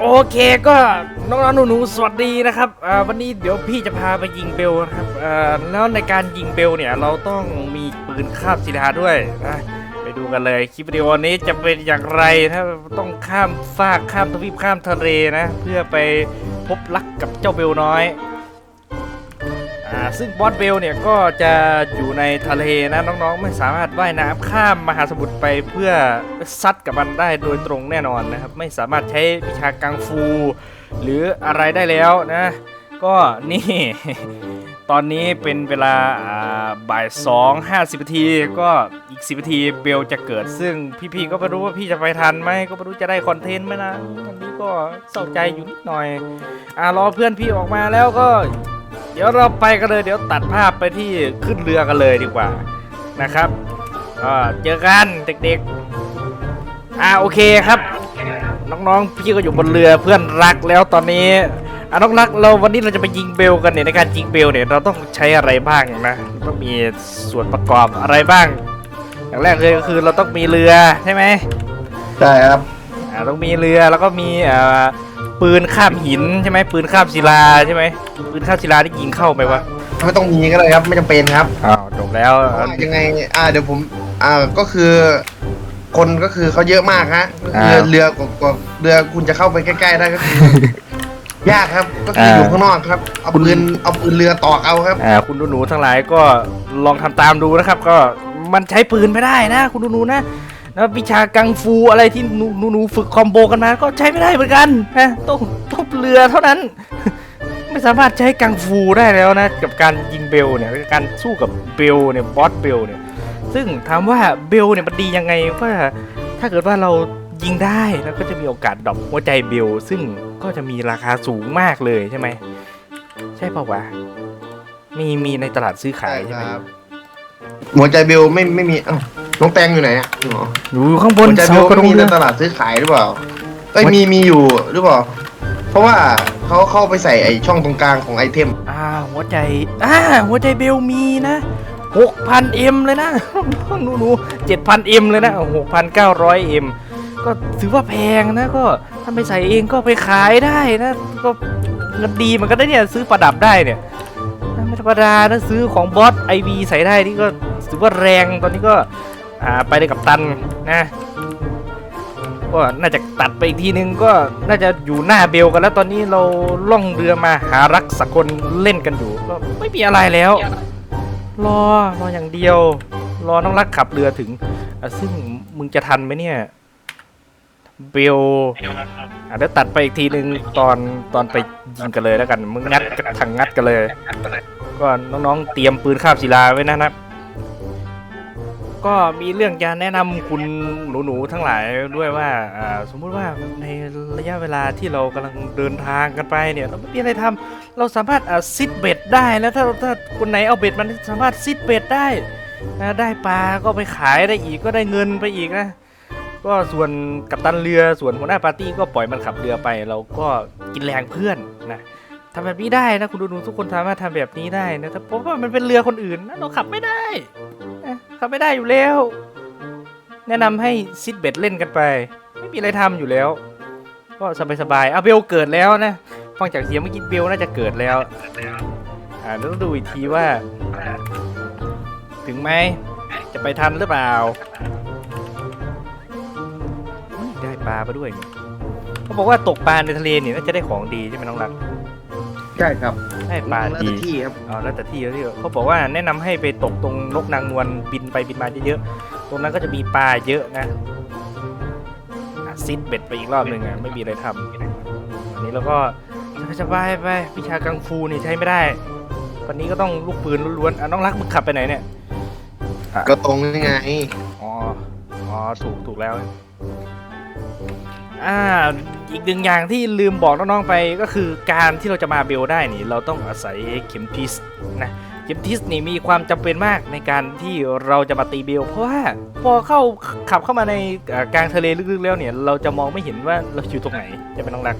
โอเคก็น้องๆหนูๆสวัสดีนะครับอ่าวันนี้เดี๋ยวพี่จะพาไปยิงเบลนะครับอ่าแล้วในการยิงเบลเนี่ยเราต้องมีปืนคาบศิลาด้วยนะไปดูกันเลยคลิปวิดีโอนี้จะเป็นอย่างไรถ้าต้องข้ามฟากข้ามทวีปข้ามทะเลนะ เพื่อไปพบรักกับเจ้าเบลน้อย อ่าซึ่งบอสเบลเนี่ยก็จะอยู่ในทะเลนะน้องๆ ไม่สามารถว่ายน้ำข้ามมหาสมุทรไปเพื่อซัดกับมันได้โดยตรงแน่นอนนะครับ ไม่สามารถใช้วิชากังฟู หรืออะไรได้แล้วนะ ก็นี่ ตอนนี้เป็นเวลาบ่ายสองห้าสิบนาทีก็อีกสิบนาทีเบลจะเกิด ซึ่งพี่ๆก็ไม่รู้ว่าพี่จะไปทันไหมก็ไม่รู้จะได้คอนเทนต์ไหมนะตอนนี้ก็เศร้าใจอยู่นิดหน่อยอ่ารอเพื่อนพี่ออกมาแล้วก็ ดี๋ยวเราไปกันเลย เดี๋ยวตัดภาพไปที่ขึ้นเรือกันเลยดีกว่านะครับก็เจอกันเด็กๆ อ่าโอเคครับ น้องๆพี่ก็อยู่บนเรือเพื่อนรักแล้วตอนนี้อะน้องรักเราวันนี้เราจะไปยิงเบลกันเนี่ยในการยิงเบลเนี่ยเราต้องใช้อะไรบ้างนะต้องมีส่วนประกอบอะไรบ้าง อย่างแรกเลยก็คือเราต้องมีเรือใช่ไหมใช่ครับอ่าต้องมีเรือแล้วก็มีอ่า ปืนข้ามหินใช่ไหมปืนข้ามศิลาใช่ไหมปืนข้ามศิลาที่ยิงเข้าไปวะไม่ต้องมีก็ได้ครับ ไม่จำเป็นครับอ้าวจบแล้วเพราะว่ายังไงอ่าเดี๋ยวผมอ่าก็คือ คนก็คือเขาเยอะมากฮะก็คือเรือกว่าเรือคุณจะเข้าไปใกล้ๆได้ก็คือยากครับ ก็คืออยู่ข้างนอกครับเอาปืนเอาปืนเรือตอกเอาครับอ่าคุณหนูๆทั้งหลายก็ลองทำตามดูนะครับ ก็มันใช้ปืนไม่ได้นะ คุณหนูๆนะ แล้ววิชากังฟูอะไรที่หนูหนูฝึกคอมโบกันมาก็ใช้ไม่ได้เหมือนกันนะต้องต้องเรือเท่านั้น ไม่สามารถใช้กังฟูได้แล้วนะ กับการยิงเบลเนี่ยการสู้กับเบลเนี่ยบอสเบลเนี่ยซึ่งถามว่าเบลเนี่ยมันดียังไงว่าถ้าเกิดว่าเรายิงได้แล้วก็จะมีโอกาสดรอปหัวใจเบลซึ่งก็จะมีราคาสูงมากเลยใช่ไหมใช่ปล่าวะมีมีในตลาดซื้อขายใช่ไหมหัวใจเบลไม่ไม่มีอ้า น้องแตงอยู่ไหนอะอ๋ออยู่ข้างบนหัวใจเบเสาลกระไม่ดงมีเรืในอตลาดซื้อขายหรือเปล่าเอ้ยหัวมีมีอยู่หรือเปล่า เพราะว่าเขาเข้าไปใส่ไอช่องตรงกลางของไอเทม อ่าหัวใจอ่าหัวใจเบลมีนะหกพันเอ็มเลยนะ หนูหนูเจ็ดพันเอ็มเลยนะหกพันเก้าร้อยเอ็มก็ถือว่าแพงนะก็ถ้าไม่ใส่เองก็ไปขายได้นะก็เงินดีเหมันก็ได้เนี่ยซื้อประดับได้เนี่ยไม่ธรรมดานะซื้อของบอสไอวีใส่ได้นี่ก็ถือว่าแรงตอนนี้ก็ อ่าไปได้กับตันนะก็น่าจะตัดไปอีกทีนึงก็น่าจะอยู่หน้าเบลกันแล้วตอนนี้เราล่องเรือมาหารักสักคนเล่นกันอยู่ก็ไม่มีอะไรแล้ว รอรออย่างเดียว รอน้องรักขับเรือถึงซึ่งมึงจะทันไหมเนี่ยเบลอะเดี๋ยวตัดไปอีกทีนึงตอนตอนไปยิงกันเลยแล้วกัน มึงงัดทางงัดกันเลย ก็น้องๆเตรียมปืนคาบศิลาไว้นะครับ ก็มีเรื่องจะแนะนำคุณหนูๆทั้งหลายด้วยว่าอ่าสมมุติว่าในระยะเวลาที่เรากำลังเดินทางกันไปเนี่ย เราไม่มีอะไรทำเราสามารถอ่าซิดเบ็ดได้แล้วถ้าถ้าคนไหนเอาเบ็ดมันสามารถซิดเบ็ดได้ได้ปลาก็ไปขายได้อีกก็ได้เงินไปอีกนะ ก็ส่วนกัปตันเรือส่วนหัวหน้าปาร์ตี้ก็ปล่อยมันขับเรือไป เราก็กินแรงเพื่อนนะทำแบบนี้ได้นะคุณดูๆทุกคนสามารถทำแบบนี้ได้นะแต่ผมว่ามันเป็นเรือคนอื่นนะเราขับไม่ได้ นะขับไม่ได้อยู่แล้ว แนะนำให้ซิดเบ็ดเล่นกันไป ไม่มีอะไรทำอยู่แล้ว ก็สบายๆเอาเบลเกิดแล้วนะฟังจากเสียงเมื่อกี้เบลน่าจะเกิดแล้ว อ่าเดี๋ยวต้องดูอีกทีว่า ถึงไหมจะไปทันหรือเปล่าได้ปลามาด้วยเขาบอกว่าตกปลาในทะเลเนี่ยน่าจะได้ของดีใช่ไหมน้องรัก ใช่ครับ ได้ปลาแล้วดีแต่ที่ครับอ๋อแล้วแต่ที่แล้วที่เขาบอกว่าแนะนำให้ไปตกตรงนกนางนวลบินไปบินมาเยอะๆตรงนั้นก็จะมีปลาเยอะนะอะซิดเบ็ดไปอีกรอบหนึ่งอะไม่มีอะไรทำอันนี้เราก็สบายๆไปวิชากังฟูนี่ใช้ไม่ได้วันนี้ก็ต้องลูกปืนล้วนๆอะน้องรักมึงขับไปไหนเนี่ยก็ตรงนี่ไงอ๋ออ๋อถูกถูกแล้ว อ่าอีกหนึ่งอย่างที่ลืมบอกน้องๆไปก็คือการที่เราจะมาเบลได้นี่เราต้องอาศัยเข็มทิศนะเข็มทิศนี่มีความจำเป็นมากในการที่เราจะมาตีเบล เพราะว่าพอเข้าขับเข้ามาในกลางทะเลลึกๆแล้วเนี่ย เราจะมองไม่เห็นว่าเราอยู่ตรงไหนจะเป็นน้องรัก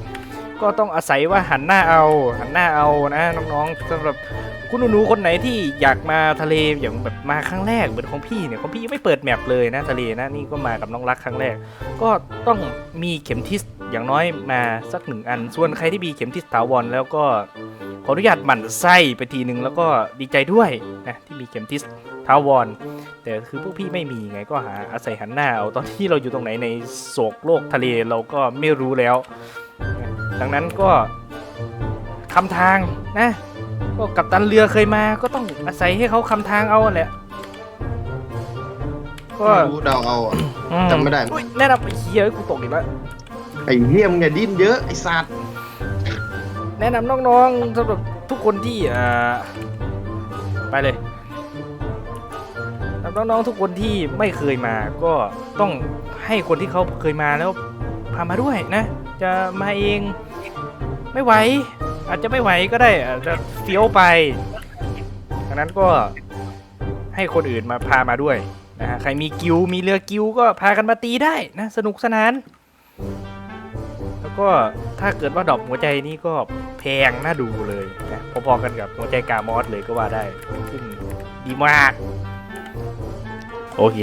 ก็ต้องอาศัยว่าหันหน้าเอาหันหน้าเอานะน้องๆสำหรับคุณหนูๆคนไหนที่อยากมาทะเลอย่างแบบมาครั้งแรกเหมือนของพี่เนี่ยของพี่ยังไม่เปิดแมปเลยนะทะเลนะนี่ก็มากับน้องรักครั้งแรก ก็ต้องมีเข็มทิศอย่างน้อยมาสักหนึ่งอัน ส่วนใครที่มีเข็มทิศถาวรแล้วก็ขออนุญาตหมั่นไส้ไปทีนึงแล้วก็ดีใจด้วยนะที่มีเข็มทิศถาวรแต่คือพวกพี่ไม่มีไงก็หาอาศัยหันหน้าเอาตอนที่เราอยู่ตรงไหนในโศกโลกทะเลเราก็ไม่รู้แล้ว ดังนั้นก็คำทางนะก็กัปตันเรือเคยมา ก็ต้องอาศัยให้เขาคำทางเอาแหละก็รู้เดาเอาอะอืจำไม่ได้อุ๊ยแน่นอนไปเฮียกูตกอีกแล้ว ไอ้เหี้ยมึงอย่าดิ้นเยอะไอ้สัตว์แนะนำน้องๆสำหรับทุกคนที่อ่าไปเลยสำหรับน้องๆทุกคนที่ไม่เคยมา ก็ต้องให้คนที่เขาเคยมาแล้วพามาด้วยนะ จะมาเอง ไม่ไหว อาจจะไม่ไหวก็ได้อาจจะเฟี้ยวไปดังนั้นก็ให้คนอื่นมาพามาด้วยนะฮะใครมีกิวมีเรือกิวก็พากันมาตีได้นะสนุกสนาน แล้วก็ถ้าเกิดว่าดอกหัวใจนี้ก็แพงน่าดูเลยนะพอๆกันกับหัวใจกามอสเลยก็ว่าได้ซึ่งดีมาก โอเค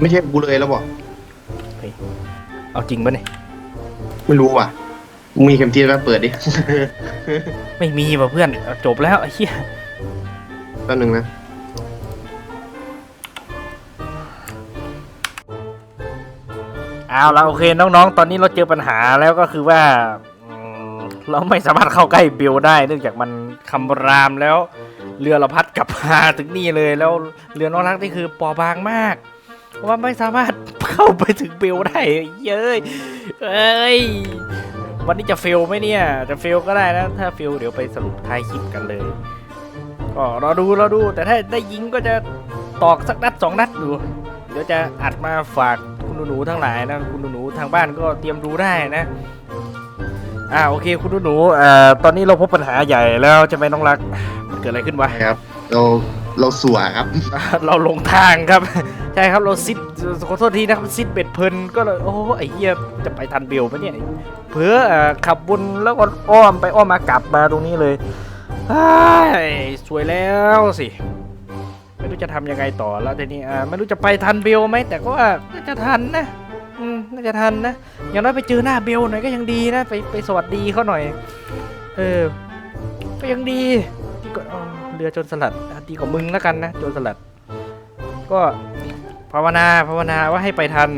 ไม่ใช่กูเลยแล้วบอกเอาจริงปะเนี่ย ไม่รู้ว่ะมึงมีเข็มทิศไหมเปิดดิ ไม่มีว่ะเพื่อนเอาจบแล้วไอ้เหี้ยแป๊บนึงนะ เอาละโอเคน้องๆ ตอนนี้เราเจอปัญหาแล้วก็คือว่าอืมเราไม่สามารถเข้าใกล้เบลได้ เนื่องจากมันคำรามแล้ว เรือเราพัดกลับมาถึงนี่เลยแล้วเรือน้องรักนี่คือปอบางมาก เพราะว่าไม่สามารถเข้าไปถึงเบลได้เย้ยเอ้ยวันนี้จะเฟลไหมเนี่ยจะเฟลก็ได้นะถ้าเฟลเดี๋ยวไปสรุปท้ายคลิปกันเลย ก็รอดูรอดูแต่ถ้าได้ยิงก็จะตอกสักนัดสองนัดดูเดี๋ยวจะอัดมาฝากคุณหนูๆทั้งหลายนะคุณหนูๆทางบ้านก็เตรียมดูได้นะอ่าโอเคคุณหนูๆเอ่อตอนนี้เราพบปัญหาใหญ่แล้วใช่ไหมน้องรักมันเกิดอะไรขึ้นวะครับเรา เราสัวครับ เราหลงทางครับ ใช่ครับเราซิดขอโทษทีนะครับซิดเบ็ดเพลินก็เลยโอ้ไอ้เหี้ยจะไปทันเบลปะเนี่ยเผื่อขับวนแล้วก็อ้อมไปอ้อมมากลับมาตรงนี้เลยอ้สวยแล้วสิไม่รู้จะทำยังไงต่อแล้วทีนี้อ่าไม่รู้จะไปทันเบลไหมแต่ก็ว่าน่าจะทันนะอืมน่าจะทันนะอย่างน้อยไปเจอหน้าเบลหน่อยก็ยังดีนะ ไปไปสวัสดีเขาหน่อย เออก็ยังดี เรือโจนสลัดดีกว่ามึงแล้วกันนะโจนสลัด ก็ภาวนาภาวนาว่าให้ไปทัน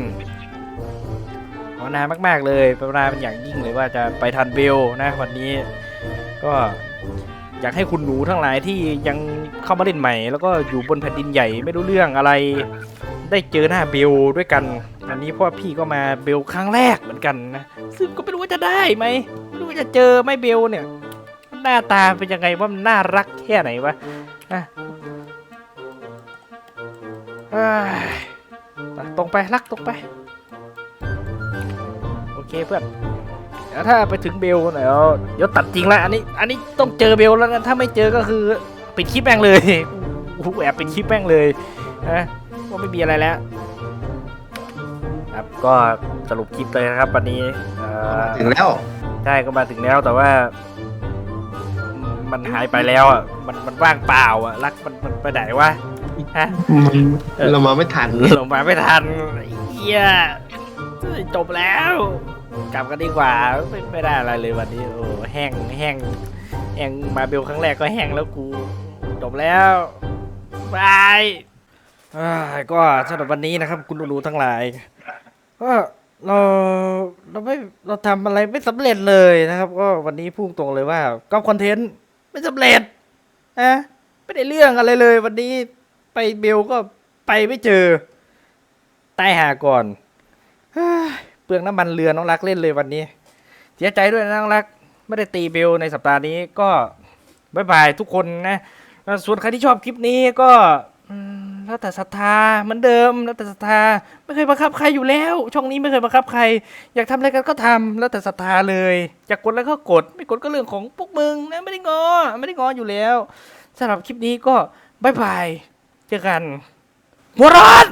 ภาวนามาก ๆ เลยภาวนาเป็นอย่างยิ่งเลยว่าจะไปทันเบลนะวันนี้ ก็อยากให้คุณหนูทั้งหลายที่ยังเข้ามาเล่นใหม่ แล้วก็อยู่บนแผ่นดินใหญ่ไม่รู้เรื่องอะไร ได้เจอหน้าเบลด้วยกันวันนี้เพราะว่าพี่ก็มาเบลครั้งแรกเหมือนกันนะซึ่งก็ไม่รู้ว่าจะได้ไหมไม่รู้ว่าจะเจอไหมเบลเนี่ย หน้าตาเป็นยังไงว่ามันน่ารักแค่ไหนวะอะเอ้ยตรงไปรักตรงไป โอเคเพื่อนเดี๋ยวถ้าไปถึงเบลเดี๋ยวเดี๋ยวตัดจริงแล้วอันนี้อันนี้ต้องเจอเบลแล้วนะถ้าไม่เจอก็คือปิดคลิปแม่งเลยกูแอบปิดคลิปแม่งเลยนะว่าไม่มีอะไรแล้วครับก็สรุปคลิปเลยนะครับวันนี้เอ่อถึงแล้วใช่ก็มาถึงแล้วแต่ว่า มันหายไปแล้วอะมันมันว่างเปล่าอะรักมันมันไปไหนวะฮะ เออ เรามาไม่ทันลงมาไม่ทันเฮียจบแล้ว กลับกันดีกว่าไม่ไม่ได้อะไรเลยวันนี้โอ้แห้งแห้งแห้งมาเบลครั้งแรกก็แห้งแล้วกู จบแล้วบายอ่าก็สำหรับวันนี้นะครับ คุณหนูๆทั้งหลายก็เราเราไม่เราทำอะไรไม่สำเร็จเลยนะครับ ก็วันนี้พุ่งตรงเลยว่าก็คอนเทนต์ ไม่สำเร็จนะไม่ได้เรื่องอะไรเลย วันนี้ไปเบลก็ไปไม่เจอตายหาก่อนเปลืองน้ำมันเรือน้องรักเล่นเลยวันนี้ เสียใจด้วยนะน้องรัก ไม่ได้ตีเบลในสัปดาห์นี้ก็บายบายทุกคนนะ ส่วนใครที่ชอบคลิปนี้ก็ แล้วแต่ศรัทธาเหมือนเดิม แล้วแต่ศรัทธาไม่เคยบังคับใครอยู่แล้ว ช่องนี้ไม่เคยบังคับใคร อยากทำอะไรกันก็ทำแล้วแต่ศรัทธาเลยอยากกดแล้วก็กด ไม่กดก็เรื่องของพวกมึงนะไม่ได้งอ ไม่ได้งออยู่แล้วสำหรับคลิปนี้ก็บายบายเจอกันหัวร้อน